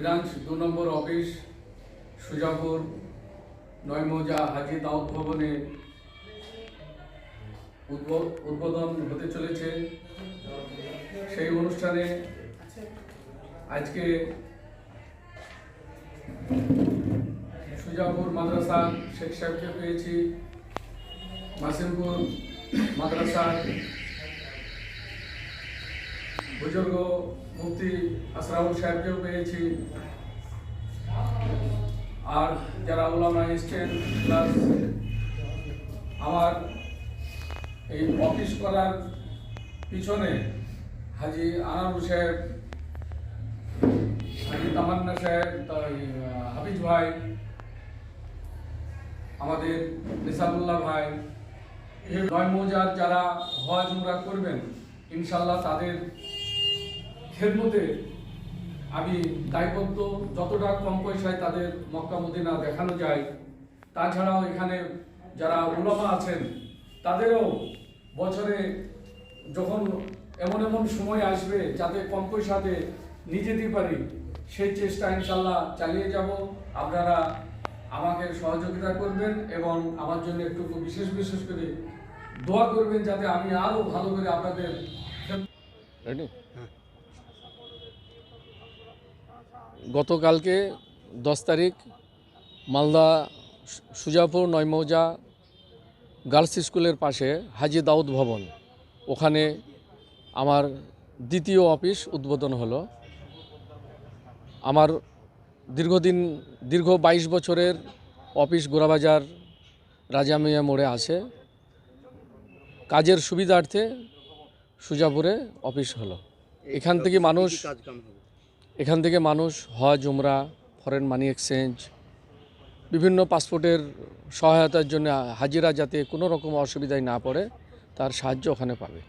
Branch দু নম্বর office, Sujapur, নয়মৌজা হাজি দাউদ ভবনে উদ্বোধন হতে চলেছে। সেই অনুষ্ঠানে আজকে সুজাপুর মাদ্রাসা শেখ সাহেবকে পেয়েছি, মাসিমপুর মাদ্রাসা বুজুর্গ মুফতি আসরাউল সাহেবকেও পেয়েছি। আর যারা ওলামা এসছেন, প্লাস আমার এই অফিস করার পিছনে হাজি আনারুল সাহেব, হাজি তামান্না সাহেব হাফিজ ভাই, আমাদের নিসাবুল্লাহ ভাই নয় মৌজার যারা হজ উমরা করবেন, ইনশাল্লাহ তাদের খেদমতে আমি দায়বদ্ধ যতটা কম পয়সায় তাদের মক্কা মদিনা দেখানো যায় তাছাড়াও এখানে যারা উলামা আছেন তাদেরও বছরে যখন এমন এমন সময় আসবে যাতে কম পয়সাতে নিয়ে যেতে পারি সেই চেষ্টা ইনশাল্লাহ চালিয়ে যাব। আপনারা আমাকে সহযোগিতা করবেন এবং আমার জন্য একটু বিশেষ বিশেষ করে দোয়া করবেন যাতে আমি আরও ভালো করে আপনাদের রেডি গতকালকে দশ তারিখ মালদা সুজাপুর নয়মৌজা গার্লস স্কুলের পাশে হাজি দাউদ ভবন। ওখানে আমার দ্বিতীয় অফিস উদ্বোধন হলো। আমার দীর্ঘদিন দীর্ঘ বাইশ বছরের অফিস গোড়াবাজার রাজামিয়া মোড়ে আছে। কাজের সুবিধার্থে সুজাপুরে অফিস হলো। এখান থেকে মানুষ এখান থেকে মানুষ হজ, উমরা ফরেন মানি এক্সচেঞ্জ বিভিন্ন পাসপোর্টের সহায়তার জন্য হাজিরা যাতে কোনো রকম অসুবিধায় না পড়ে, তার সাহায্য ওখানে পাবে।